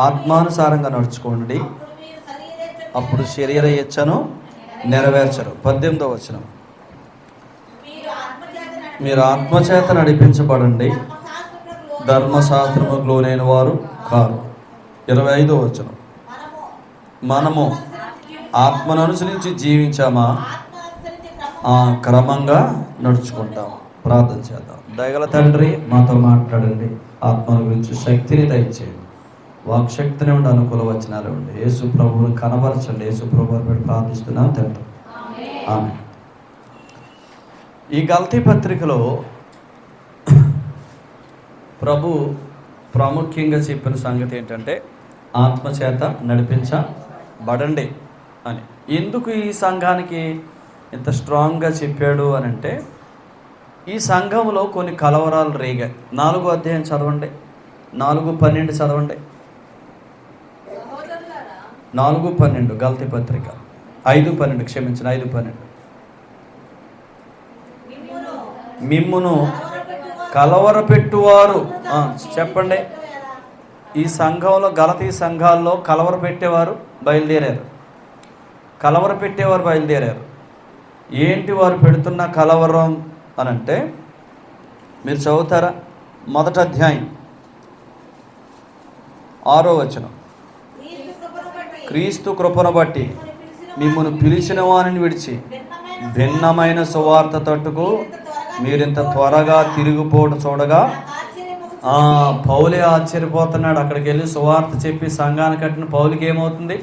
ఆత్మానుసారంగా నడుచుకోండి. అప్పుడు శరీర ఇచ్చను నెరవేర్చరు. పద్దెనిమిదో వచనం. మీరు ఆత్మచేత నడిపించబడండి. ధర్మశాస్త్రముకు లోనైన వారు కారు. ఇరవై ఐదో వచనం. మనము ఆత్మను అనుసరించి జీవించామా? ఆ క్రమంగా నడుచుకుంటాం. ప్రార్థన చేద్దాం. దయగల తండ్రి మాతో మాట్లాడండి. ఆత్మను గురించి శక్తిని దయచేయండి. వాక్శక్తిని ఉండి అనుకూల వచనాలు ఉండి. యేసు ప్రభువుని కనబరచండి. యేసు ప్రభు పెట్టి ప్రార్థిస్తున్నాం. తండ్రి ఆమె ఈ గల్తీ పత్రికలో ప్రభు ప్రాముఖ్యంగా చెప్పిన సంగతి ఏంటంటే ఆత్మచేత నడిపించబడండి అని. ఎందుకు ఈ సంఘానికి ఇంత స్ట్రాంగ్గా చెప్పాడు అని అంటే ఈ సంఘంలో కొన్ని కలవరాలు రేగాయి. నాలుగో అధ్యాయం చదవండి. నాలుగు పన్నెండు చదవండి. నాలుగు పన్నెండు గల్తీ పత్రిక. ఐదు పన్నెండు క్షమించిన ఐదు పన్నెండు. మిమ్మును కలవరపెట్టువారు. చెప్పండి. ఈ సంఘంలో గలతీ సంఘాల్లో కలవర పెట్టేవారు బయలుదేరారు. కలవర పెట్టేవారు బయలుదేరారు. ఏంటి వారు పెడుతున్న కలవరం అని అంటే మీరు చదువుతారా? మొదట అధ్యాయం. ఆరో వచనం. క్రీస్తు కృపను బట్టి మిమ్మల్ని పిలిచిన వారిని విడిచి భిన్నమైన సువార్త తట్టుకు మీరింత త్వరగా తిరిగిపోవడం చూడగా పౌలే ఆశ్చర్యపోతున్నాడు. అక్కడికి వెళ్ళి సువార్త చెప్పి సంఘాన్ని కట్టిన పౌలికి ఏమవుతుంది?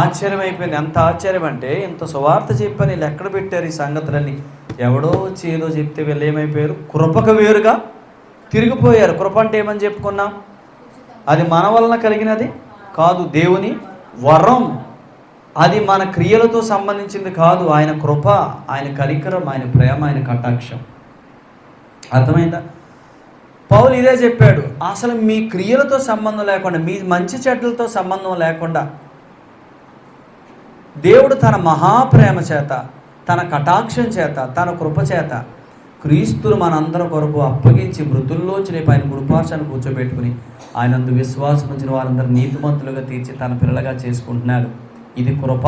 ఆశ్చర్యం అయిపోయింది. ఎంత ఆశ్చర్యం అంటే ఇంత సువార్త చెప్పని వీళ్ళు ఎక్కడ పెట్టారు ఈ సంగతులన్నీ? ఎవడో వచ్చి ఏదో చెప్తే వీళ్ళు ఏమైపోయారు? కృపకు వేరుగా తిరిగిపోయారు. కృప అంటే ఏమని చెప్పుకున్నాం? అది మన వలన కలిగినది కాదు దేవుని వరం. అది మన క్రియలతో సంబంధించింది కాదు. ఆయన కృప ఆయన కరికరం ఆయన ప్రేమ ఆయన కటాక్షం. అర్థమైందా? పౌలు ఇదే చెప్పాడు. అసలు మీ క్రియలతో సంబంధం లేకుండా మీ మంచి చెడ్డలతో సంబంధం లేకుండా దేవుడు తన మహాప్రేమ చేత తన కటాక్షం చేత తన కృప చేత క్రీస్తును మనందరి కొరకు అప్పగించి మృతుల్లోంచి రేపు ఆయన గుడిపార్చాన్ని కూర్చోబెట్టుకుని ఆయనందు విశ్వాసం ఉంచిన వారందరూ నీతిమంతులుగా తీర్చి తన పిల్లలుగా చేసుకుంటున్నాడు. ఇది కృప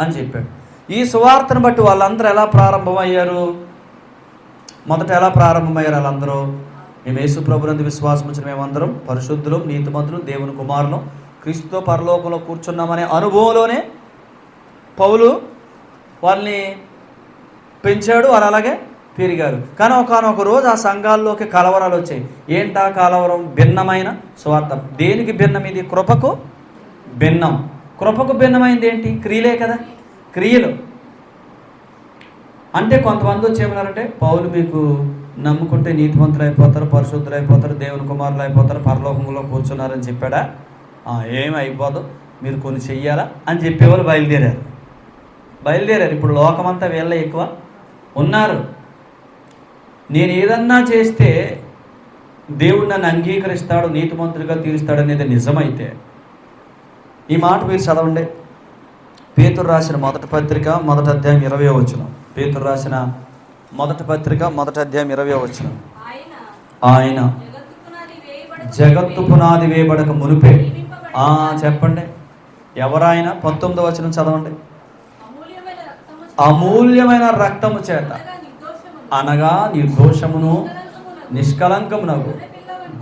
అని చెప్పాడు. ఈ సువార్తను బట్టి వాళ్ళందరూ ఎలా ప్రారంభమయ్యారు? మొదట ఎలా ప్రారంభమయ్యారు వాళ్ళందరూ? మేము యేసు ప్రభునందు విశ్వాసం వచ్చిన మేమందరం పరిశుద్ధులు నీతిమంతులు దేవుని కుమారులు క్రీస్తుతో పరలోకంలో కూర్చున్నామనే అనుభవంలోనే పౌలు వాళ్ళని పెంచాడు. వాళ్ళు అలాగే పెరిగారు కానీ ఒకనొక రోజు ఆ సంఘాల్లోకి కలవరాలు వచ్చాయి. ఏంటా కలవరం? భిన్నమైన స్వార్థం. దేనికి భిన్నం ఇది? కృపకు భిన్నం. కృపకు భిన్నమైంది ఏంటి? క్రియలే కదా. క్రియలు. అంటే కొంతమంది వచ్చి ఏమన్నారంటే పౌలు మీకు నమ్ముకుంటే నీతిమంతులు అయిపోతారు పరిశుద్ధులు అయిపోతారు దేవుని కుమారులు అయిపోతారు పరలోకంలో కూర్చున్నారని చెప్పాడా? ఏమి ఏం అయిపోదు. మీరు కొన్ని చెయ్యాలా? అని చెప్పేవాళ్ళు బయలుదేరారు. బయలుదేరారు. ఇప్పుడు లోకమంతా వీళ్ళ ఎక్కువ ఉన్నారు. నేను ఏదన్నా చేస్తే దేవుడు నన్ను అంగీకరిస్తాడు నీతిమంతుడిగా తీరుస్తాడు అనేది నిజమైతే ఈ మాట మీరు చదవండి. పేతురు రాసిన మొదటి పత్రిక మొదటి అధ్యాయం ఇరవై వచ్చిన పేతురు రాసిన మొదటి పత్రిక మొదటి అధ్యాయం ఇరవై వచ్చిన ఆయన జగత్తు పునాది వేయబడక మునిపే. చెప్పండి. ఎవరాయన? పంతొమ్మిదో వచనం చదవండి. అమూల్యమైన అమూల్యమైన రక్తము చేత. అనగా నిర్దోషమును నిష్కలంకమునకు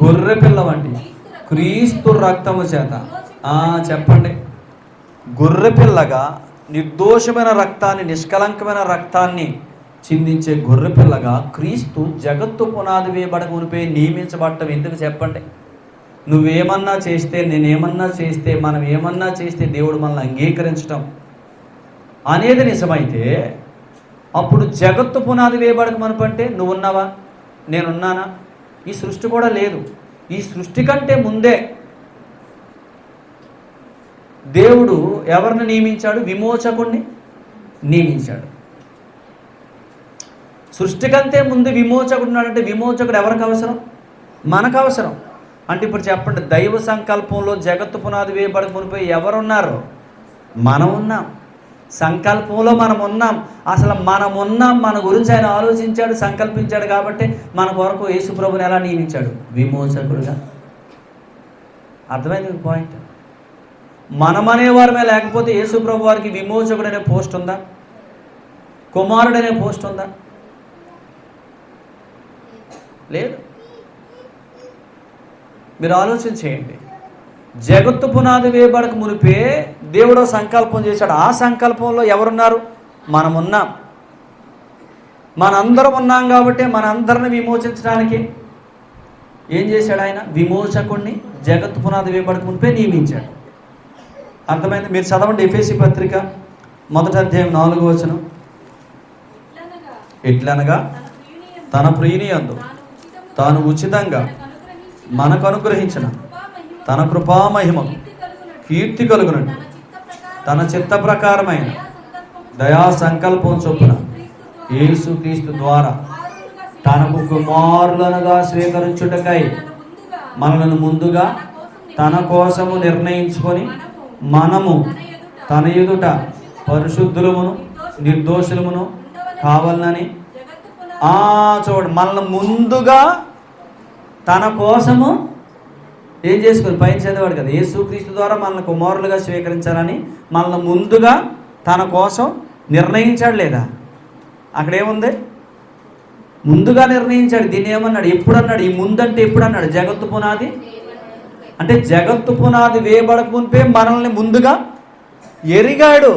గొర్రె పిల్ల వంటి క్రీస్తు రక్తము చేత. చెప్పండి. గొర్రె పిల్లగా నిర్దోషమైన రక్తాన్ని నిష్కలంకమైన రక్తాన్ని చిందించే గొర్రె పిల్లగా క్రీస్తు జగత్తు పునాది వేయబడ మునిపై నియమించబడటం ఎందుకు చెప్పండి? నువ్వేమన్నా చేస్తే నేనేమన్నా చేస్తే మనం ఏమన్నా చేస్తే దేవుడు మనల్ని అంగీకరించటం అనేది నిజమైతే అప్పుడు జగత్తు పునాది వేయబడక మనపంటే నువ్వున్నావా? నేనున్నానా? ఈ సృష్టి కూడా లేదు. ఈ సృష్టి కంటే ముందే దేవుడు ఎవరిని నియమించాడు? విమోచకుణ్ణి నియమించాడు. సృష్టి కంటే ముందు విమోచకుడు ఉన్నాడంటే విమోచకుడు ఎవరికి అవసరం? మనకు అవసరం అంటే ఇప్పుడు చెప్పండి దైవ సంకల్పంలో జగత్తు పునాది వేయబడక మునిపోయి ఎవరున్నారు? మనం ఉన్నాం సంకల్పంలో మనం ఉన్నాం అసలు మనం ఉన్నాం మన గురించి ఆయన ఆలోచించాడు సంకల్పించాడు కాబట్టి మన కొరకు యేసుప్రభుని ఎలా నియమించాడు? విమోచకుడుగా. అర్థమైంది పాయింట్ మనమనే వారమే లేకపోతే యేసు ప్రభు వారికి విమోచకుడు అనే పోస్ట్ ఉందా? కుమారుడు అనే పోస్ట్ ఉందా? లేదు. మీరు ఆలోచన చేయండి. జగత్తు పునాది వేయబడక మునిపే దేవుడు సంకల్పం చేశాడు. ఆ సంకల్పంలో ఎవరున్నారు? మనం మనందరం ఉన్నాం కాబట్టి మనందరిని విమోచించడానికి ఏం చేశాడు ఆయన? విమోచకుణ్ణి జగత్తు పునాది వేయబడక మునిపే నియమించాడు. అర్థమైంది? మీరు చదవండి ఎఫ్ఎసి పత్రిక మొదటి అధ్యాయం నాలుగు వచనం. ఎట్లనగా? తన ప్రియునియందు తాను ఉచితంగా మనకు అనుగ్రహించిన తన కృపామహిమ కీర్తి కీర్తి కలుగునట్టు. తన చిత్త ప్రకారమైన దయా సంకల్పం చొప్పున యేసుక్రీస్తు ద్వారా తనకు కుమారులనుగా స్వీకరించుటకై మనలను ముందుగా తన కోసము నిర్ణయించుకొని మనము తన ఎదుట పరిశుద్ధులమును నిర్దోషులమును కావాలని ఆ చూడు మనల్ని ముందుగా తన కోసము ఏం చేసుకుని? పైన చదివాడు కదా యేసుక్రీస్తు ద్వారా మనల్ని కుమారులుగా స్వీకరించాలని మనల్ని ముందుగా తన కోసం నిర్ణయించాడు లేదా? అక్కడ ఏముంది ముందుగా నిర్ణయించాడు. దీన్ని ఏమన్నాడు? ఎప్పుడు అన్నాడు ఈ ముందంటే ఎప్పుడు అన్నాడు జగత్తు పునాది? అంటే జగత్తు పునాది వేయబడక మునిపే మనల్ని ముందుగా ఎరిగాడు.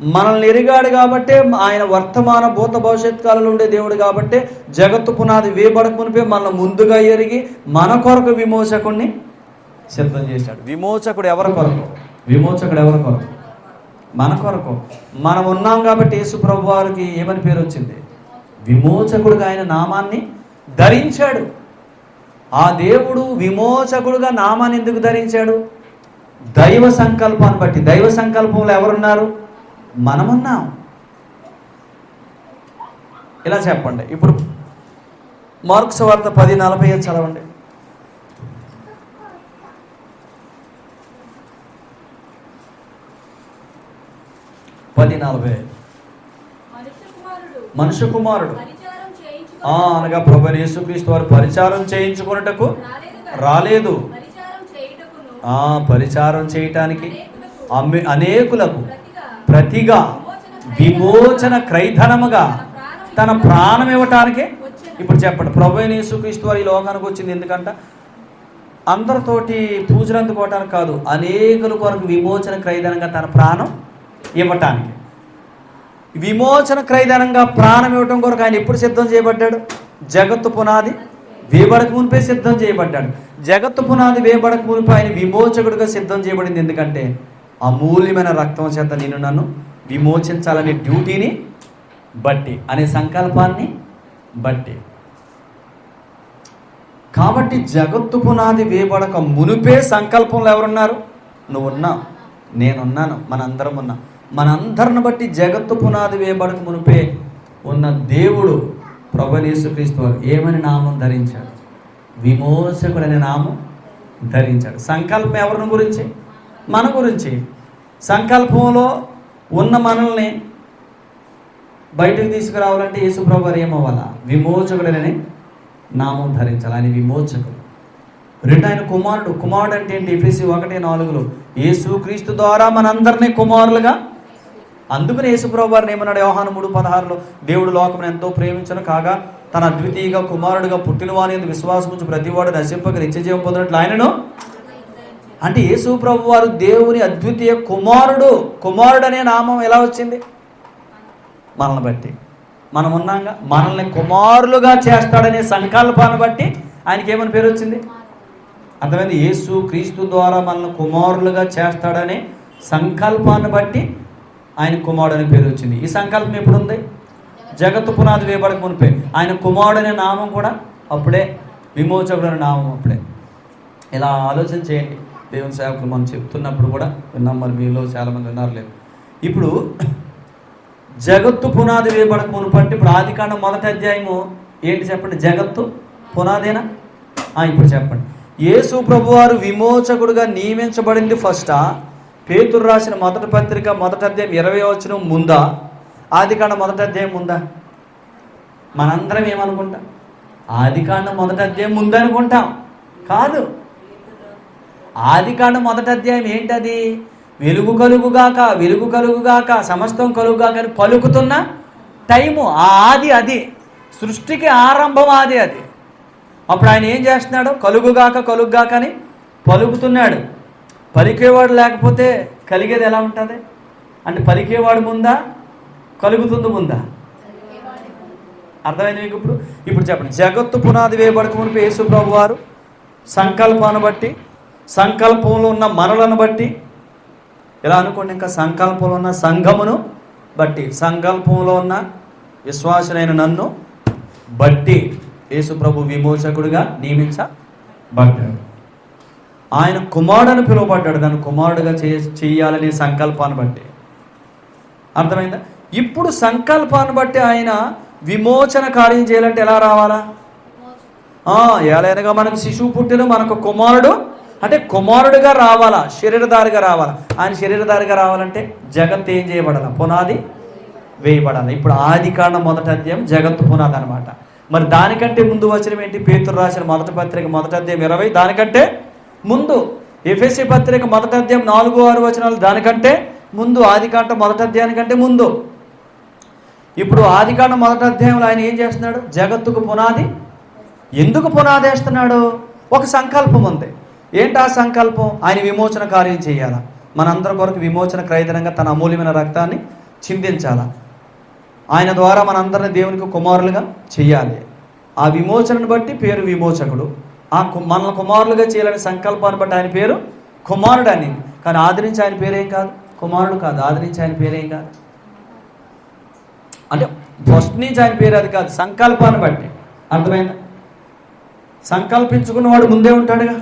మనల్ని ఎరిగాడు కాబట్టే ఆయన వర్తమాన భూత భవిష్యత్ కాలంలో ఉండే దేవుడు కాబట్టే జగత్తు పునాది వేయబడక మునిపే మనల్ని ముందుగా ఎరిగి మన కొరకు విమోచకుణ్ణి సిద్ధం చేశాడు. విమోచకుడు ఎవరి కొరకు? విమోచకుడు ఎవరి కొరకు? మన కొరకు. మనం ఉన్నాం కాబట్టి యేసు ప్రభు వారికి ఏమని పేరు వచ్చింది? విమోచకుడుగా ఆయన నామాన్ని ధరించాడు. ఆ దేవుడు విమోచకుడుగా నామాన్ని ఎందుకు ధరించాడు? దైవ సంకల్పాన్ని బట్టి. దైవ సంకల్పంలో ఎవరున్నారు? మనమున్నాం. ఇలా చెప్పండి. ఇప్పుడు మార్క్స్ వార్త పది నలభై చదవండి. పది నలభై. మనుషు మనుష్య కుమారుడు ఆ అనగా ప్రభు యేసుక్రీస్తు వారు పరిచారం చేయించుకున్నటకు రాలేదు. పరిచారం ఆ పరిచారం చేయటానికి అనేకులకు అమ్మి అనేకులకు ప్రతిగా విమోచన క్రైధనముగా తన ప్రాణం ఇవ్వటానికే ఇప్పుడు చెప్పండి. ప్రభు యేసుక్రీస్తు వారు ఈ లోకానికి వచ్చింది ఎందుకంట? అందరితోటి పూజలు అందుకోవటానికి కాదు. అనేకుల కొరకు విమోచన క్రైధనంగా తన ప్రాణం ఇవ్వటానికి. విమోచన క్రయధనంగా ప్రాణం ఇవ్వటం కొరకు ఆయన ఎప్పుడు సిద్ధం చేయబడ్డాడు? జగత్తు పునాది వేబడక మునిపే సిద్ధం చేయబడ్డాడు. జగత్తు పునాది వేబడక మునిపై ఆయన విమోచకుడిగా సిద్ధం చేయబడింది. ఎందుకంటే అమూల్యమైన రక్తం చేత నేను నన్ను విమోచించాలనే డ్యూటీని బట్టి అనే సంకల్పాన్ని బట్టి. కాబట్టి జగత్తు పునాది వేబడక మునిపే సంకల్పంలో ఎవరున్నారు? నువ్వు ఉన్నావు నేనున్నాను మనందరం ఉన్నాం మనందరిని బట్టి జగత్తు పునాది వేయబడక మునిపే ఉన్న దేవుడు ప్రభనేసుక్రీస్తు వారు ఏమని నామం ధరించాడు? విమోచకుడు అనే నామం ధరించాడు. సంకల్పం ఎవరిని గురించి? మన గురించి. సంకల్పంలో ఉన్న మనల్ని బయటకు తీసుకురావాలంటే యేసుప్రభు వారు ఏమవ్వాలా? అనే నామం ధరించాలి. ఆయన విమోచకుడు. రెండు ఆయన కుమారుడు. కుమారుడు అంటే ఏంటి? ఎఫ్ఎసి ఒకటి నాలుగులో యేసు క్రీస్తు ద్వారా మనందరినీ కుమారులుగా అందుకని యేసుప్రభు వారిని ఏమన్నాడు? యోహాను మూడు పదహారులో దేవుడు లోకం ఎంతో ప్రేమించను కాగా తన అద్వితీయంగా కుమారుడుగా పుట్టిన వాని విశ్వాసం గురించి ప్రతివాడు నశింపక నిత్యజీవం పొందినట్లు ఆయనను? అంటే యేసు ప్రభు వారు దేవుని అద్వితీయ కుమారుడు కుమారుడు అనే నామం ఎలా వచ్చింది? మనల్ని బట్టి. మనం ఉన్నాగా? మనల్ని కుమారులుగా చేస్తాడనే సంకల్పాన్ని బట్టి ఆయనకి ఏమని పేరు వచ్చింది? అర్థమైంది? యేసు క్రీస్తు ద్వారా మనల్ని కుమారులుగా చేస్తాడనే సంకల్పాన్ని బట్టి ఆయన కుమారుడు అనే పేరు వచ్చింది. ఈ సంకల్పం ఎప్పుడుంది? జగత్తు పునాది వేయబడక మునిపే. ఆయన కుమారుడు అనే నామం కూడా అప్పుడే విమోచకుడు అనే నామం అప్పుడే. ఇలా ఆలోచన చేయండి. దేవుని సేవకులు మనం చెప్తున్నప్పుడు కూడా విన్నాం మరి మీలో చాలామంది విన్నారు లేదు. ఇప్పుడు జగత్తు పునాది వేయబడక మునుపు అంటే ఇప్పుడు ఆదికాండం మొదటి అధ్యాయము ఏంటి చెప్పండి? జగత్తు పునాదేనా? ఇప్పుడు చెప్పండి. యేసు ప్రభువారు విమోచకుడుగా నియమించబడింది ఫస్టా? పేతురు రాసిన మొదటి పత్రిక మొదటి అధ్యాయం ఇరవై వచ్చిన ముందా? ఆదికాండ మొదటి అధ్యాయం ముందా? మనందరం ఏమనుకుంటాం? ఆదికాండం మొదటి అధ్యాయం ముందనుకుంటాం కాదు. ఆది కాండ మొదటి అధ్యాయం ఏంటది? వెలుగు కలుగుగాక వెలుగు కలుగుగాక సమస్తం కలుగుగాక అని పలుకుతున్న టైము. ఆ ఆది అది. సృష్టికి ఆరంభం ఆది అది. అప్పుడు ఆయన ఏం చేస్తున్నాడు? కలుగుగాక కలుగుగాక అని పలుకుతున్నాడు. పలికేవాడు లేకపోతే కలిగేది ఎలా ఉంటుంది? అంటే పలికేవాడు ముందా కలుగుతుంది ముందా? అర్థమైంది మీకు ఇప్పుడు? ఇప్పుడు చెప్పండి. జగత్తు పునాది వేయబడక మునిపి యేసుప్రభు వారు సంకల్పాన్ని బట్టి సంకల్పంలో ఉన్న మనలను బట్టి ఇలా అనుకోండి ఇంకా సంకల్పంలో ఉన్న సంఘమును బట్టి సంకల్పంలో ఉన్న విశ్వాసులైన నన్ను బట్టి యేసుప్రభు విమోచకుడుగా విమోచకుడిగా నియమించబడ్డాడు. ఆయన కుమారుడని పిలువబడ్డాడు. దాన్ని కుమారుడుగా చే చేయాలనే సంకల్పాన్ని బట్టి. అర్థమైందా? ఇప్పుడు సంకల్పాన్ని బట్టి ఆయన విమోచన కార్యం చేయాలంటే ఎలా రావాలా? ఆ, ఎలాగనగా మనకు శిశువు పుట్టిన మనకు కుమారుడు అంటే కుమారుడుగా రావాలా శరీరధారిగా రావాలా? ఆయన శరీరధారిగా రావాలంటే జగత్ ఏం చేయబడాల? పునాది వేయబడాలి. ఇప్పుడు ఆది కారణం మొదటి అధ్యాయం జగత్తు పునాది అనమాట మరి దానికంటే ముందు వచ్చిన ఏంటి? పేతురు రాసిన మొదటి పత్రిక మొదటి అధ్యాయం ఇరవై. దానికంటే ముందు ఎఫ్ఎస్సి పత్రిక మొదటి అధ్యాయం నాలుగు ఆరు వచనాలు దానికంటే ముందు ఆదికాండ మొదటి అధ్యాయం కంటే ముందు. ఇప్పుడు ఆదికాండ మొదటి అధ్యాయంలో ఆయన ఏం చేస్తున్నాడు? జగత్తుకు పునాది. ఎందుకు పునాది వేస్తున్నాడు? ఒక సంకల్పం ఉంది. ఏంటి ఆ సంకల్పం? ఆయన విమోచన కార్యం చేయాలా? మనందరి కొరకు విమోచన క్రయదనంగా తన అమూల్యమైన రక్తాన్ని చిందించాలా? ఆయన ద్వారా మనందరిని దేవునికి కుమారులుగా చేయాలి. ఆ విమోచనను బట్టి పేరు విమోచకుడు. ఆ కు- కుమారులుగా చేయాలనే సంకల్పాన్ని బట్టి ఆయన పేరు కుమారుడు అని కానీ ఆదరించి ఆయన పేరేం కాదు? కుమారుడు కాదు. ఆదరించి ఆయన పేరేం కాదు? అంటే ఫస్ట్ నుంచి ఆయన పేరు అది కాదు. సంకల్పాన్ని బట్టి. అర్థమైందా? సంకల్పించుకున్నవాడు ముందే ఉంటాడుగా.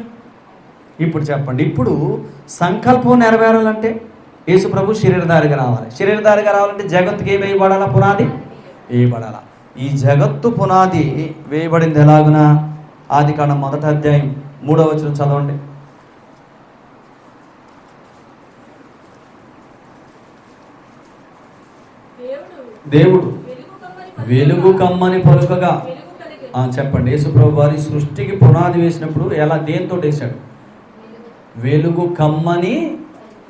ఇప్పుడు చెప్పండి. ఇప్పుడు సంకల్పం నెరవేరాలంటే యేసు ప్రభు శరీరధారిగా రావాలి. శరీరధారిగా రావాలంటే జగత్తుకి ఏమి వేయబడాలా? పునాది వేయబడాలా. ఈ జగత్తు పునాది వేయబడింది ఎలాగునా? ఆది కాండం మొదటి అధ్యాయం మూడవ వచనం చదవండి. దేవుడు వెలుగు కమ్మని పలుకగా చెప్పండి. యేసుప్రభు వారి సృష్టికి పునాది వేసినప్పుడు ఎలా దేంతో వేశాడు? వెలుగు కమ్మని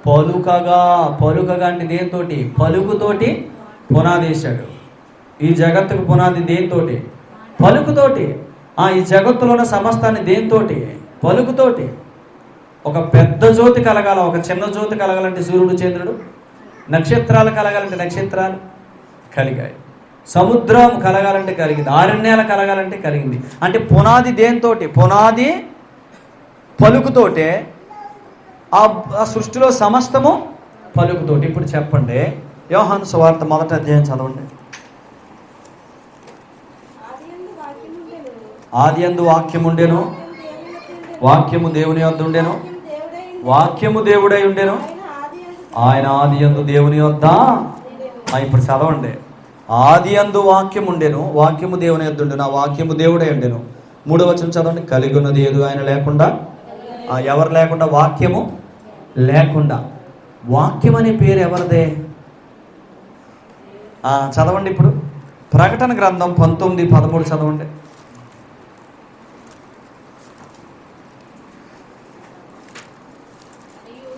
పలుకగా పలుకగా అంటే దేంతోటి పలుకుతోటి పునాది వేశాడు. ఈ జగత్తుకు పునాది దేంతోటి పలుకుతోటి. ఈ జగత్తులో ఉన్న సమస్తాన్ని దేంతోటి పలుకుతోటి. ఒక పెద్ద జ్యోతి కలగాల ఒక చిన్న జ్యోతి కలగాలంటే సూర్యుడు చంద్రుడు. నక్షత్రాలు కలగాలంటే నక్షత్రాలు కలిగాయి. సముద్రం కలగాలంటే కలిగింది. ఆరణ్యాలు కలగాలంటే కలిగింది. అంటే పునాది దేంతోటి పునాది పలుకుతోటే ఆ ఆ సృష్టిలో సమస్తము పలుకుతోటి. ఇప్పుడు చెప్పండి. యోహాను సువార్త మొదట అధ్యాయం చదవండి ఆదియందు వాక్యం ఉండెను. ఆది అందు వాక్యం ఉండెను వాక్యము దేవుని యొద్ద ఉండెను. వాక్యము దేవుడై ఉండెను. ఆయన ఆది అందు దేవుని యొద్ద. ఇప్పుడు చదవండి. ఆది అందు వాక్యం ఉండెను వాక్యము దేవుని యొద్ద ఉండెను. ఆ వాక్యము దేవుడై ఉండెను. మూడో వచనం చదవండి. కలిగి ఉన్నది ఏదు ఆయన లేకుండా. ఆ, ఎవరు లేకుండా? వాక్యము లేకుండా. వాక్యం అనే పేరు ఎవరిదే? చదవండి ఇప్పుడు. ప్రకటన గ్రంథం పంతొమ్మిది పదమూడు చదవండి మరియు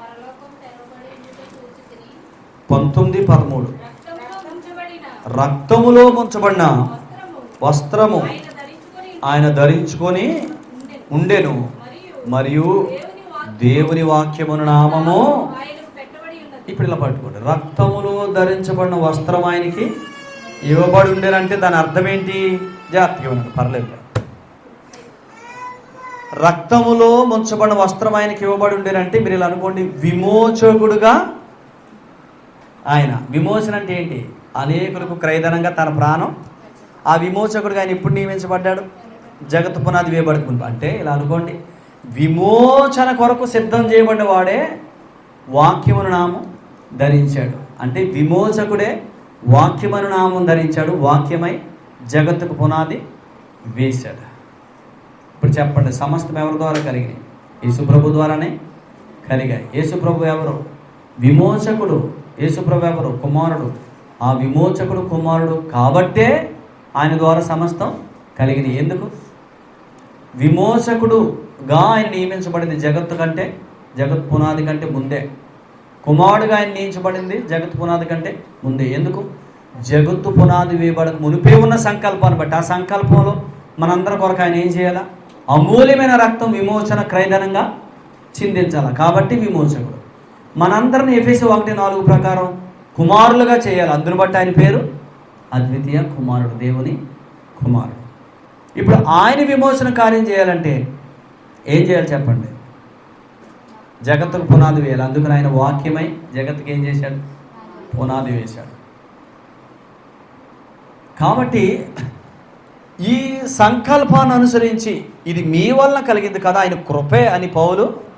పరలోకం తెరవబడి ఉండుట చూచితిని. పంతొమ్మిది పదమూడు. రక్తములో ముంచబడిన వస్త్రము ఆయన ధరించుకొని ఉండెను. మరియు దేవుని వాక్యమును నామము ఇప్పుడు ఇలా పట్టుకోండి. రక్తములో ధరించబడిన వస్త్రం ఆయనకి ఇవ్వబడి ఉండేనంటే దాని అర్థం ఏంటి? జాగ్రత్తగా ఉన్నాడు పర్లేదు. రక్తములో ముంచబడిన వస్త్రం ఆయనకి ఇవ్వబడి ఉండేనంటే మీరు ఇలా అనుకోండి విమోచకుడుగా ఆయన విమోచన అంటే ఏంటి? అనేకులకు క్రయధనంగా తన ప్రాణం. ఆ విమోచకుడు ఆయన ఎప్పుడు నియమించబడ్డాడు? జగత్ పునాది వేయబడుతుంది. అంటే ఇలా అనుకోండి. విమోచన కొరకు సిద్ధం చేయబడిన వాడే వాక్యమును నామం ధరించాడు. అంటే విమోచకుడే వాక్యమును నామం ధరించాడు. వాక్యమై జగత్తుకు పునాది వేశాడు. ఇప్పుడు చెప్పండి. సమస్తం ఎవరి ద్వారా కలిగినాయి? యేసుప్రభు ద్వారానే కలిగాయి. యేసుప్రభు ఎవరు? విమోచకుడు. యేసుప్రభు ఎవరు కుమారుడు ఆ విమోచకుడు కుమారుడు కాబట్టే ఆయన ద్వారా సమస్తం కలిగింది. ఎందుకు? విమోచకుడుగా ఆయన నియమించబడింది జగత్తు కంటే జగత్ పునాది కంటే ముందే. కుమారుడుగా ఆయన నియమించబడింది జగత్ పునాది కంటే ముందే. ఎందుకు? జగత్తు పునాది వేయబడక మునిపే ఉన్న సంకల్పాన్ని బట్టి. ఆ సంకల్పంలో మనందరి కొరకు ఆయన ఏం చేయాలా? అమూల్యమైన రక్తం విమోచన క్రైదనంగా చిందించాలి? కాబట్టి విమోచకుడు. మనందరిని ఎఫ్ఎస్ ఒకటి నాలుగు ప్రకారం కుమారులుగా చేయాలి. అందును బట్టి ఆయన పేరు అద్వితీయ కుమారుడు దేవుని కుమారుడు. ఇప్పుడు ఆయన విమోచన కార్యం చేయాలంటే ఏం చేయాలి చెప్పండి? జగత్తుకు పునాది వేయాలి. అందుకని ఆయన వాక్యమై జగత్తుకి ఏం చేశాడు? పునాది వేశాడు. కాబట్టి ఈ సంకల్పాన్ని అనుసరించి ఇది మీ వల్ల కలిగింది కదా ఆయన కృపే అని పౌలు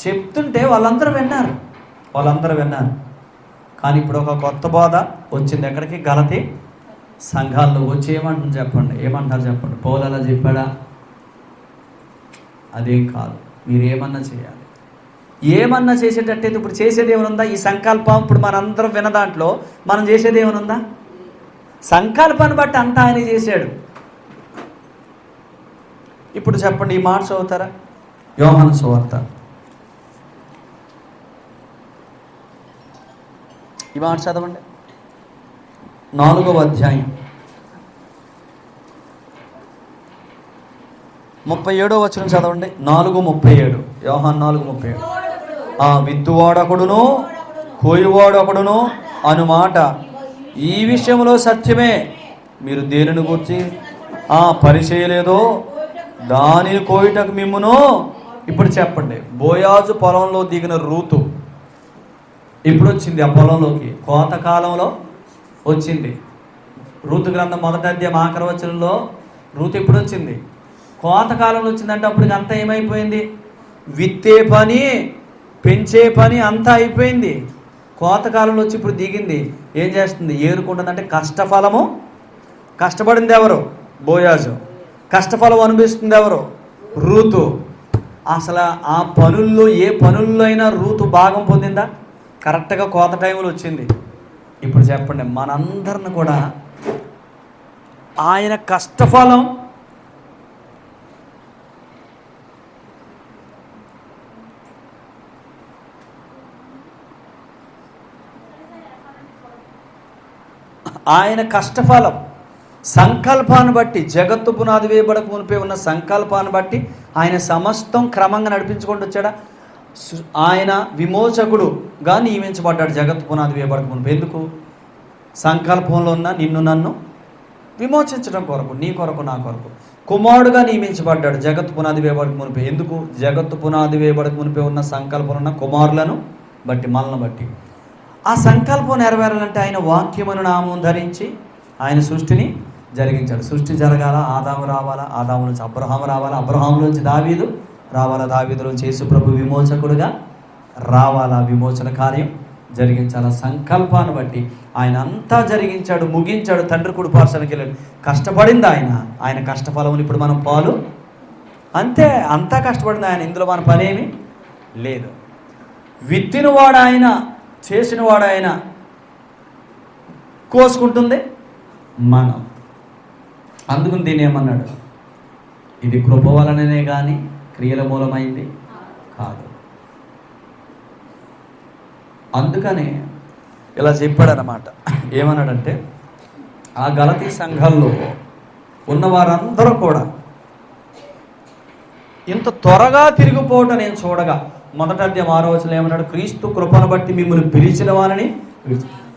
చెప్తుంటే వాళ్ళందరూ విన్నారు. వాళ్ళందరూ విన్నారు. కానీ ఇప్పుడు ఒక కొత్త బోధ వచ్చింది ఎక్కడికి? గలతి సంఘాల్లో వచ్చి ఏమంటారు చెప్పండి? ఏమంటారు చెప్పండి? పౌలు అలా చెప్పాడా? అదేం కాదు. మీరు ఏమన్నా చేయాలి. ఏమన్నా చేసేటట్టయితే ఇప్పుడు చేసేది ఏమనుందా? ఈ సంకల్పం ఇప్పుడు మనందరం విన్న దాంట్లో మనం చేసేది ఏమనుందా? సంకల్పాన్ని బట్టి అంతా ఆయన చేశాడు. ఇప్పుడు చెప్పండి ఈ మాట చదువుతారా? యోహన సువార్త. ఈ మాట చదవండి. నాలుగవ అధ్యాయం. ముప్పై ఏడో వచ్చిన చదవండి. నాలుగు ముప్పై ఏడు యోహాన్ నాలుగు ముప్పై ఏడు ఆ విత్తువాడొకడును కోయువాడొకడును అను మాట ఈ విషయంలో సత్యమే. మీరు దేనిని గురించి? ఆ పరిచయలేదో దానిని కోయుటకు మిమ్మును. ఇప్పుడు చెప్పండి. బోయాజు పొలంలో దిగిన రూతు ఇప్పుడు వచ్చింది ఆ పొలంలోకి కోత కాలంలో వచ్చింది. ఋతు గ్రంథం మొదటి అధ్యాయం ఆఖరి వచనంలో ఋతు ఎప్పుడు వచ్చింది కోత కాలంలో వచ్చిందంటే అప్పటికి అంతా ఏమైపోయింది? విత్తే పని పెంచే పని అంతా అయిపోయింది. కోత కాలంలో వచ్చి ఇప్పుడు దిగింది. ఏం చేస్తుంది? ఏరుకుంటుందంటే కష్టఫలము కష్టపడింది ఎవరు? బోయాజు. కష్టఫలం అనిపిస్తుంది ఎవరు? ఋతు అసలు ఆ పనుల్లో ఏ పనుల్లో అయినా ఋతు భాగం పొందిందా? కరెక్ట్గా కోత టైంలో వచ్చింది. ఇప్పుడు చెప్పండి మనందరిని కూడా ఆయన కష్టఫలం ఆయన కష్టఫలం సంకల్పాన్ని బట్టి జగత్తు పునాది వేయబడక మునిపే ఉన్న సంకల్పాన్ని బట్టి ఆయన సమస్తం క్రమంగా నడిపించుకుంటూ వచ్చాడా? ఆయన విమోచకుడుగా నియమించబడ్డాడు. జగత్ పునాది వేయబడక మునిపే ఎందుకు? సంకల్పంలో ఉన్న నిన్ను నన్ను విమోచించడం కొరకు నీ కొరకు నా కొరకు. కుమారుడుగా నియమించబడ్డాడు. జగత్ పునాది వేయబడక మునిపే. ఎందుకు? జగత్తు పునాది వేయబడక మునిపే ఉన్న సంకల్పం ఉన్న కుమారులను బట్టి మనల్ని బట్టి. ఆ సంకల్పం నెరవేరాలంటే ఆయన వాక్యమును నామం ధరించి ఆయన సృష్టిని జరిగించాడు. సృష్టి జరగాల? ఆదాము రావాలా? ఆదాము నుంచి అబ్రహాం రావాలా? అబ్రహాం నుంచి దావీదు రావాలా దావీదు చేసు ప్రభు విమోచకుడుగా? రావాలా విమోచన కార్యం? జరిగించాల సంకల్పాన్ని బట్టి. ఆయన అంతా జరిగించాడు ముగించాడు తండ్రి కుడి పార్శానికి వెళ్ళాడు. కష్టపడింది ఆయన. ఆయన కష్టఫలములు ఇప్పుడు మనం పాలు? అంతే అంతా కష్టపడింది ఆయన. ఇందులో మన పనేమి లేదు. విత్తినవాడు ఆయన చేసినవాడు ఆయన కోసుకుంటుంది మనం. అందుకుని దీని ఏమన్నాడు? ఇది కృప వలననే కానీ క్రియల మూలమైంది? కాదు. అందుకని ఇలా చెప్పాడనమాట ఏమన్నాడంటే ఆ గలతీ సంఘాల్లో ఉన్న వారందరూ కూడా ఇంత త్వరగా తిరిగిపోవటం నేను చూడగా మొదట అధ్యాయం ఆరోచన ఏమన్నాడు? క్రీస్తు కృపను బట్టి మిమ్మల్ని పిలిచిన వారని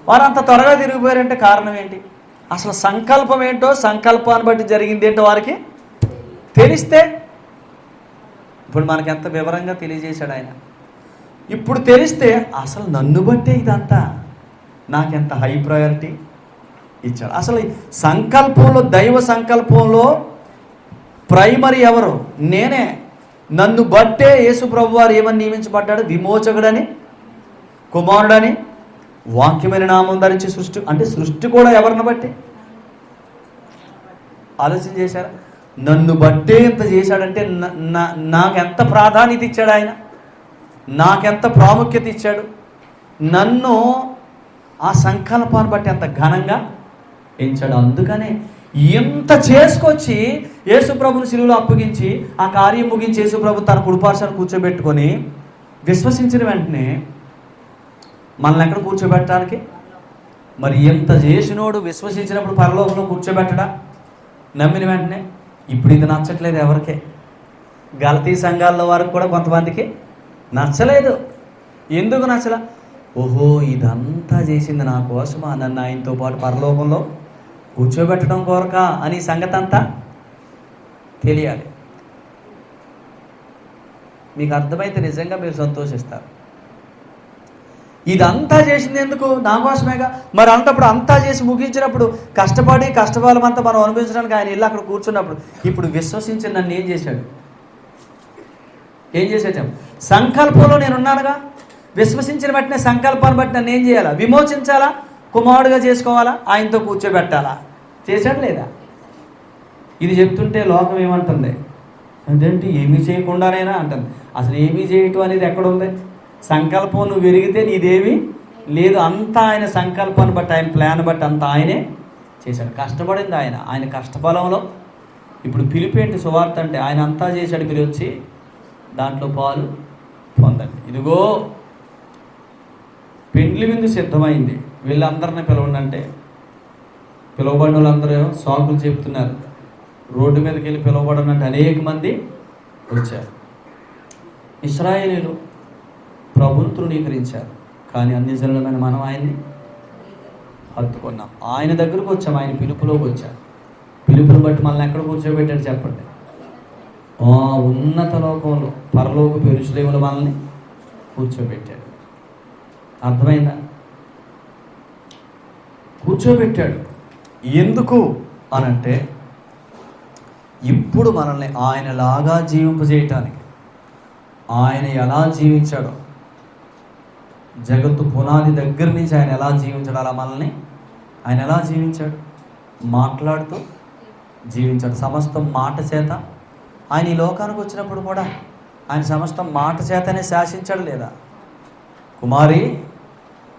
వారు అంత త్వరగా తిరిగిపోయారంటే కారణం ఏంటి? అసలు సంకల్పం ఏంటో సంకల్పాన్ని బట్టి జరిగింది ఏంటో వారికి తెలిస్తే ఇప్పుడు మనకెంత ఎంత వివరంగా తెలియజేశాడు ఆయన? ఇప్పుడు తెలిస్తే అసలు నన్ను బట్టే ఇదంతా. నాకెంత హై ప్రయారిటీ ఇచ్చాడు. అసలు సంకల్పంలో దైవ సంకల్పంలో ప్రైమరీ ఎవరు? నేనే. నన్ను బట్టే యేసు ప్రభు వారు ఏమని నియమించబడ్డాడు? విమోచకుడని కుమారుడని వాక్యమైన నామం ధరించి సృష్టి అంటే సృష్టి కూడా ఎవరిని బట్టి? ఆలోచన చేశారా? నన్ను బట్టే ఇంత చేశాడంటే నా- నాకెంత ప్రాధాన్యత ఇచ్చాడు ఆయన? నాకెంత ప్రాముఖ్యత ఇచ్చాడు? నన్ను ఆ సంకల్పాన్ని బట్టి ఎంత ఘనంగా ఎంచాడు? అందుకనే ఇంత చేసుకొచ్చి యేసుప్రభుని శిలువలో అప్పగించి ఆ కార్యం ముగించి యేసుప్రభు తన కుడిపార్శాన్ని కూర్చోబెట్టుకొని విశ్వసించిన వెంటనే మనల్ని ఎక్కడ కూర్చోబెట్టడానికి? మరి ఎంత చేసినోడు విశ్వసించినప్పుడు పరలోకంలో కూర్చోబెట్టడా? నమ్మిన వెంటనే ఇప్పుడు ఇది నచ్చట్లేదు ఎవరికే? గలతీ సంఘాల్లో వారికి కూడా కొంతమందికి నచ్చలేదు. ఎందుకు నచ్చల? ఓహో ఇదంతా చేసింది నా కోసమా నన్ను ఆయనతో పాటు పరలోకంలో కూర్చోబెట్టడం కోరక అని సంగతి అంతా తెలియాలి. మీకు అర్థమైతే నిజంగా మీరు సంతోషిస్తారు. ఇదంతా చేసింది ఎందుకు? నా కోసమేగా మరి అంటప్పుడు అంతా చేసి ముగించినప్పుడు కష్టపడి కష్టఫలం అంతా మనం అనుభవించడానికి ఆయన ఇల్లు అక్కడ కూర్చున్నప్పుడు ఇప్పుడు విశ్వసించి నన్ను ఏం చేశాడు? ఏం చేసేటం? సంకల్పంలో నేను ఉన్నానుగా విశ్వసించిన బట్టిన సంకల్పాన్ని బట్టి నన్ను ఏం చేయాలా? విమోచించాలా? కుమారుడుగా చేసుకోవాలా? ఆయనతో కూర్చోబెట్టాలా? చేశాడు లేదా? ఇది చెప్తుంటే లోకం ఏమంటుంది? అదేంటి? ఏమీ చేయకుండానైనా అంటుంది. అసలు ఏమీ చేయటం అనేది ఎక్కడుంది సంకల్పం నువ్వు విరిగితే నీదేమీ లేదు. అంతా ఆయన సంకల్పాన్ని బట్టి ఆయన ప్లాన్ బట్టి అంతా ఆయనే చేశాడు. కష్టపడింది ఆయన. ఆయన కష్టఫలంలో ఇప్పుడు పిలిపేంటి సువార్త అంటే ఆయన అంతా చేశాడు మీరు వచ్చి దాంట్లో పాలు పొందండి. ఇదిగో పెండ్లి విందు సిద్ధమైంది. వీళ్ళందరిని పిలవండి అంటే పిలువబడిన వాళ్ళందరూ సాకులు చెప్తున్నారు. రోడ్డు మీదకి వెళ్ళి పిలువబడినట్టు అనేక మంది వచ్చారు. ఇస్రాయేలీలు ప్రభుని తృణీకరించారు. కానీ అన్ని జనులమైన మనం ఆయన్ని హత్తుకున్నాం. ఆయన దగ్గరకు వచ్చాం ఆయన పిలుపులోకి వచ్చాం. పిలుపుని బట్టి మనల్ని ఎక్కడ కూర్చోబెట్టాడు చెప్పండి? ఆ ఉన్నత లోకంలో పరలోక పెరుచులేములు మనల్ని కూర్చోబెట్టాడు. అర్థమైందా? కూర్చోబెట్టాడు. ఎందుకు అనంటే ఇప్పుడు మనల్ని ఆయనలాగా జీవింపజేయటానికి ఆయన ఎలా జీవించాడో జగత్తు పునాది దగ్గర నుంచి ఆయన ఎలా జీవించాడు? అలా మనల్ని ఆయన ఎలా జీవించాడు? మాట్లాడుతూ జీవించాడు. సమస్తం మాట చేత ఆయన ఈ లోకానికి వచ్చినప్పుడు కూడా ఆయన సమస్తం మాట చేతనే శాసించాడు లేదా? కుమారి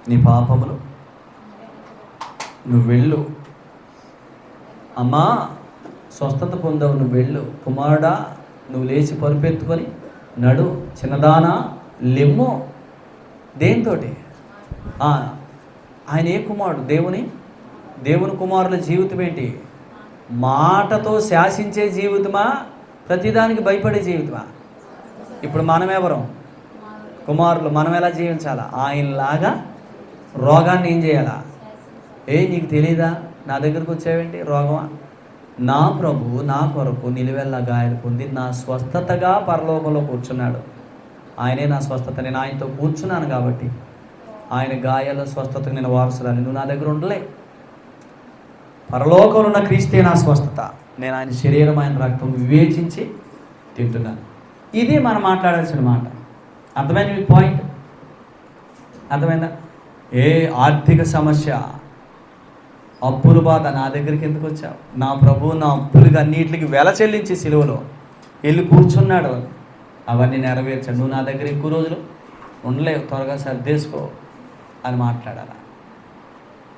నీ పాపములు నువ్వు వెళ్ళు. అమ్మా స్వస్థత పొందవు నువ్వు వెళ్ళు. కుమారుడా నువ్వు లేచి పరుపెత్తుకొని నడు. చిన్నదానా లెమ్ము. దేంతో ఆయన ఏ కుమారుడు? దేవుని? దేవుని కుమారుల జీవితం ఏంటి? మాటతో శాసించే జీవితమా? ప్రతిదానికి భయపడే జీవితమా? ఇప్పుడు మనమెవరం? కుమారులు మనం ఎలా జీవించాలా? ఆయనలాగా రోగాన్ని ఏం చేయాలా? ఏ నీకు తెలీదా? నా దగ్గరకు వచ్చావేంటి? రోగమా? నా ప్రభు నా కొరకు నిలువెల్ల గాయాలు పొంది నా స్వస్థతగా పరలోకంలో కూర్చున్నాడు. ఆయనే నా స్వస్థత నేను ఆయనతో కూర్చున్నాను కాబట్టి. ఆయన గాయాల స్వస్థతకు నేను వారసురాలి నువ్వు నా దగ్గర ఉండలే. పరలోకంలో ఉన్న క్రీస్తే నా స్వస్థత. నేను ఆయన శరీరం ఆయన రక్తం వివేచించి తింటున్నాను. ఇది మనం మాట్లాడాల్సిన మాట. అర్థమైంది మీ పాయింట్ అర్థమైందా? ఏ ఆర్థిక సమస్య? అప్పులు బాధ నా దగ్గరికి ఎందుకు వచ్చావు? నా ప్రభువు నా అప్పులకి అన్నిటికి వెల చెల్లించి సిలువలో వెళ్ళి కూర్చున్నాడు. అవన్నీ నెరవేర్చాడు. నువ్వు నా దగ్గర ఎక్కువ రోజులు ఉండలేవు. త్వరగా సర్దేసుకో అని మాట్లాడాలా?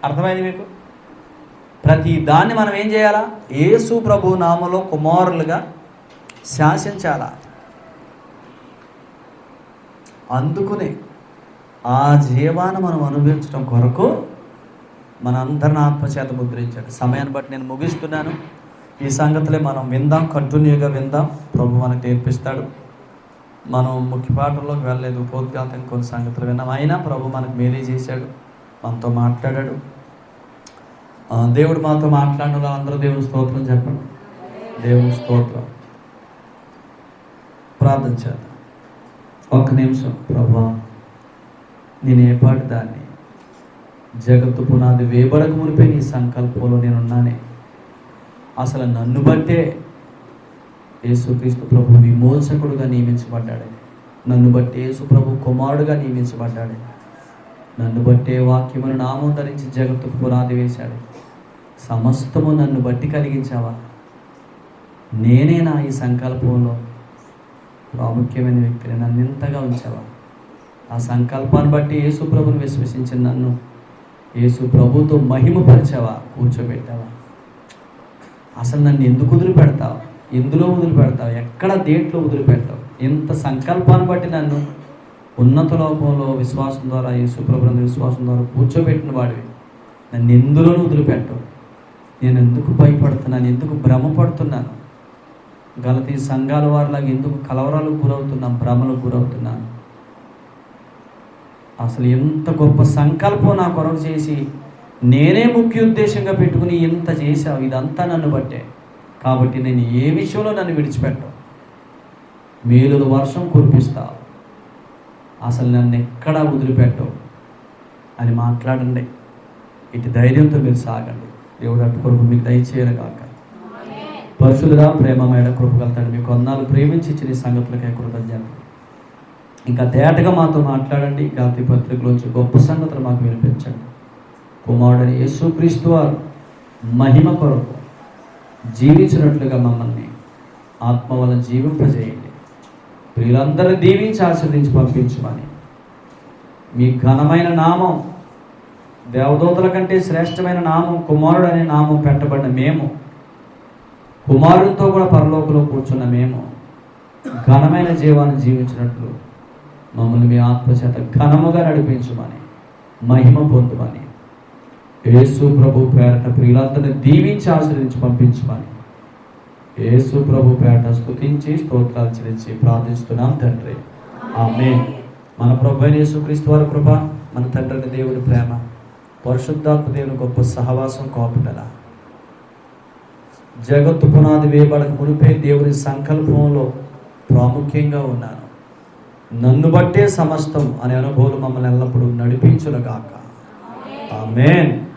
అర్థమైంది మీకు? ప్రతి దాన్ని మనం ఏం చేయాలా? యేసు ప్రభు నామలో కుమారులుగా శాసించాలా? అందుకుని ఆ జీవాన్ని మనం అనుభవించడం కొరకు మన అందరిని ఆత్మచేత ముద్రించాడు. సమయాన్ని బట్టి నేను ముగిస్తున్నాను. ఈ సంగతులే మనం విందాం. కంటిన్యూగా విందాం. ప్రభు మనకు నేర్పిస్తాడు. మనం ముఖ్య పాఠంలోకి వెళ్ళలేదు. ఉపోద్ఘాతం కొన్ని సంగతులు విన్నాం. అయినా ప్రభు మనకు మేలే చేశాడు. మనతో మాట్లాడాడు. దేవుడు మాతో మాట్లాడిన అందరూ దేవుని స్తోత్రం చెప్పండి. దేవుని స్తోత్రం. ప్రార్థన చేద్దాం. ఒక్క నిమిషం. ప్రభా నేను ఏ పాటి దాన్ని జగత్తు పునాది వేబడక మునిపే నీ సంకల్పంలో నేనున్నానే. అసలు నన్ను బట్టే యేసుక్రీస్తు ప్రభు విమోచకుడుగా నియమించబడ్డాడు. నన్ను బట్టి యేసు ప్రభు కుమారుడుగా నియమించబడ్డాడు. నన్ను బట్టే వాక్యమును నామం ధరించి జగత్తుకు పునాది వేశాడు. సమస్తము నన్ను బట్టి కలిగించావా? నేనే నా ఈ సంకల్పంలో ప్రాముఖ్యమైన వ్యక్తిని నన్ను ఇంతగా ఉంచావా? ఆ సంకల్పాన్ని బట్టి యేసు ప్రభుని విశ్వసించిన నన్ను యేసు ప్రభుతో మహిమపరిచావా? కూర్చోబెట్టావా? అసలు నన్ను ఎందుకు వదిలిపెడతావా? ఎందులో వదిలిపెడతావు? ఎక్కడ దేంట్లో వదిలిపెడతావు? ఇంత సంకల్పాన్ని బట్టి నన్ను ఉన్నత లోకంలో విశ్వాసం ద్వారా యేసుప్రభునందు విశ్వాసం ద్వారా కూర్చోబెట్టిన వాడివి. నన్ను ఎందులోనూ వదిలిపెట్టవు. నేను ఎందుకు భయపడుతున్నాను? ఎందుకు భ్రమపడుతున్నాను? గలతీ సంఘాల వారిలాగా ఎందుకు కలవరాలకు గురవుతున్నాను? భ్రమలకు గురవుతున్నాను. అసలు ఎంత గొప్ప సంకల్పం నా కొరకు చేసి నేనే ముఖ్య ఉద్దేశంగా పెట్టుకుని ఇంత చేశావు? ఇదంతా నన్ను బట్టే. కాబట్టి నేను ఏ విషయంలో నన్ను విడిచిపెట్టవు మేలుల వర్షం కురిపిస్తా. అసలు నన్ను ఎక్కడా వదిలిపెట్టవు? అని మాట్లాడండి. ఇటు ధైర్యంతో మీరు సాగండి. దేవుడు అటు కొరకు మీకు దయచేయను కాక పరిశుద్ధుడా ప్రేమమైన కృపగలుగుతాడు మీకు కొన్నాళ్ళు ప్రేమించి ఇచ్చిన సంగతులకే కృతజ్ఞత. ఇంకా తేటగా మాతో మాట్లాడండి. గాతి పత్రికలోంచి గొప్ప సంగతులు మాకు వినిపించండి. కుమారుడని యేసుక్రీస్తు వారు మహిమ కొరకు జీవించినట్లుగా మమ్మల్ని ఆత్మ వల్ల జీవింపజేయండి. ప్రియులందరూ దీవించి ఆచరించి పంపించమని. మీ ఘనమైన నామం దేవదూతల కంటే శ్రేష్టమైన నామం కుమారుడు అనే నామం పెట్టబడిన మేము కుమారుడితో కూడా పరలోకంలో కూర్చున్న మేము ఘనమైన జీవాన్ని జీవించినట్లు మమ్మల్ని మీ ఆత్మచేత ఘనముగా నడిపించమని మహిమ పొందుమని. యేసు ప్రభు పేరట ప్రియులందరినీ దీవించి ఆశ్రయించి పంపించమని. యేసు ప్రభు పేరట స్థుతించి స్తోత్రాలు చెల్లించి ప్రార్థిస్తున్నాం తండ్రి. ఆమె మన ప్రభు అయిన యేసుక్రీస్తు వారి కృప మన తండ్రిని దేవుని ప్రేమ పరిశుద్ధాత్మ దేవుని గొప్ప సహవాసం కోపటల జగత్తు పునాది వేయబడక మునిపే దేవుని సంకల్పంలో ప్రాముఖ్యంగా ఉన్నాను. నన్ను బట్టే సమస్తం అనే అనుభవం మమ్మల్ని ఎల్లప్పుడూ నడిపించునుగాక. ఆమెన్.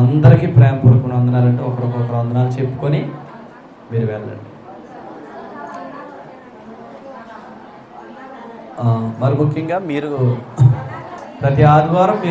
అందరికీ ప్రేమపూర్వక వందనాలంటే ఒకరికొకరు వందనాలు చెప్పుకొని మీరు వెళ్ళండి. మరి ముఖ్యంగా మీరు ప్రతి ఆదివారం మీరు